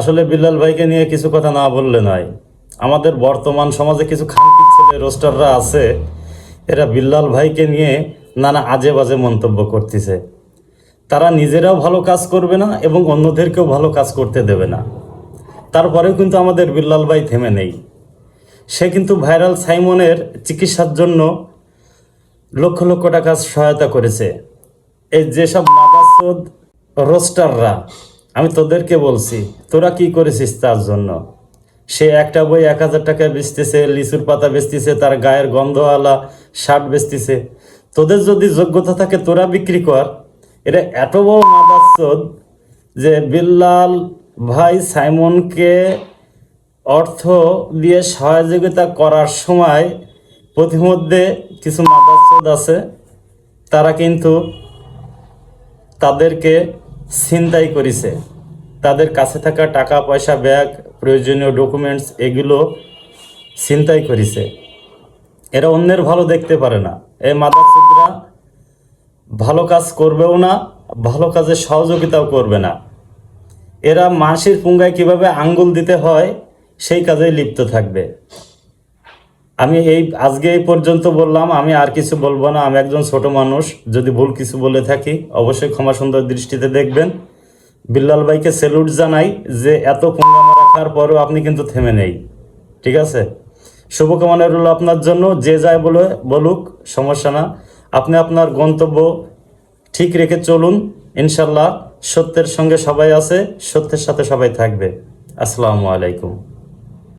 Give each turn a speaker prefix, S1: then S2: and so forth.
S1: আসলে বিল্লাল ভাইকে নিয়ে কিছু কথা না বললে নয় আমাদের বর্তমান সমাজে কিছু খানকির ছেলে রোস্টাররা আছে, এরা বিল্লাল ভাইকে নিয়ে নানা আজে বাজে মন্তব্য করতেছে। তারা নিজেরাও ভালো কাজ করবে না এবং অন্যদেরকেও ভালো কাজ করতে দেবে না। তারপরেও কিন্তু আমাদের বিল্লাল ভাই থেমে নেই। সে কিন্তু ভাইরাল সাইমনের চিকিৎসার জন্য লক্ষ লক্ষ টাকা সহায়তা করেছে। এই যেসব মাদাসদ রোস্টাররা আমি তোদেরকে বলছি, তোরা কি করেছিস তার জন্য? সে একটা বই এক হাজার টাকায় বেচতেছে, লিচুর পাতা বেচতেছে, তার গায়ের গন্ধওয়ালা শার্ট বেচতেছে। তোদের যদি যোগ্যতা থাকে, তোরা বিক্রি কর। এটা এত বড় মাদাসদ যে বিল্লাল ভাই সাইমনকে অর্থ দিয়ে সহযোগিতা করার সময় প্রতিমধ্যে কিছু মাদাসদ আছে। তারা কিন্তু তাদেরকে ছিনতাই করেছে। তাদের কাছে থাকা টাকা, পয়সা, ব্যাগ, প্রয়োজনীয় ডকুমেন্টস এগুলো ছিনতাই করেছে। এরা অন্যের ভালো দেখতে পারে না। এই মাদাসুদরা ভালো কাজ করবেও না, ভালো কাজে সহযোগিতাও করবে না। এরা মানসির পুঙ্গায় কীভাবে আঙ্গুল দিতে হয়, সেই কাজেই লিপ্ত থাকবে। আমি এই, আজকে এই পর্যন্ত বললাম, আমি আর কিছু বলব না। আমি একজন ছোট মানুষ, যদি ভুল কিছু বলে থাকি, অবশ্যই ক্ষমা সুন্দর দৃষ্টিতে দেখবেন। বিল্লাল ভাইকে সেলুট জানাই যে এত পুঙ্গামা রাখার পরেও আপনি কিন্তু থেমে নেই। ঠিক আছে? শুভকামনা রইল আপনার জন্য। যে যায় বলে, বলুক, সমস্যা না। আপনি আপনার গন্তব্য ঠিক রেখে চলুন। ইনশাল্লাহ সত্যের সঙ্গে সবাই আছে, সত্যের সাথে সবাই থাকবে। আসসালামু আলাইকুম।